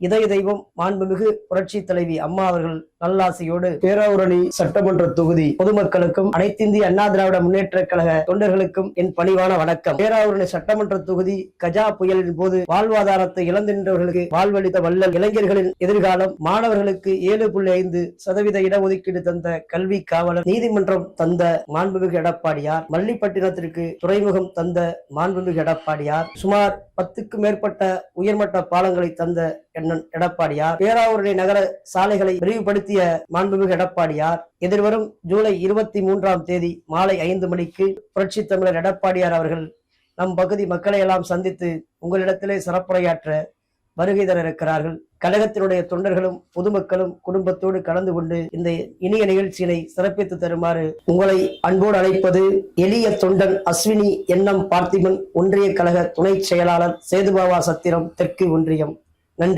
இதய தெய்வம் மாண்புமிகு புரட்சி தலைவி அம்மா அவர்கள் நல்லாசையோடு பேராவூரணி சட்டமன்ற தொகுதி பொதுமக்களுக்கும் அனைத்திந்திய அண்ணா திராவிட முன்னேற்ற கழக தொண்டர்களுக்கும் என் பணிவான வணக்கம். பேராவூரணி சட்டமன்ற தொகுதி கஜா புயலின் போது வாழ்வாதாரத்தை இழந்தின்றவர்களுக்கு வாழ்வளித்த வல்லல் இளைஞர்களின் எதிர்காலம் மாணவர்களுக்கு ஏழு புள்ளி ஐந்து சதவீத இடஒதுக்கீடு தந்த கல்வி காவலர் நீதிமன்றம் தந்த மாண்புமிகு எடப்பாடியார் மல்லிப்பட்டினத்திற்கு துறைமுகம் தந்த மாண்புமிகு எடப்பாடியார் சுமார் பத்துக்கும் மேற்பட்ட உயர்மட்ட பாலங்களை தந்த எண்ணன் எடப்பாடியார். பேராவூரணி நகர சாலைகளை விரிவுபடுத்திய மாண்புமிகு எடப்பாடியார். எதிர்வரும் ஜூலை இருபத்தி மூன்றாம் தேதி மாலை ஐந்து மணிக்கு புரட்சி தமிழர் எடப்பாடியார் அவர்கள் நம் பகுதி மக்களை எல்லாம் சந்தித்து உங்களிடத்திலே சிறப்புரையாற்ற வருகை தர இருக்கிறார்கள் கழகத்தினுடைய தொண்டர்களும் பொதுமக்களும் குடும்பத்தோடு கலந்து கொண்டு இந்த இனிய நிகழ்ச்சியினை சிறப்பித்து தருமாறு உங்களை அன்போடு அழைப்பது எளிய தொண்டன் அஸ்வினி எண்ணம் பார்த்திபன் ஒன்றிய கழக துணை செயலாளர் சேதுபாவா சத்திரம் தெற்கு ஒன்றியம். நன்றி.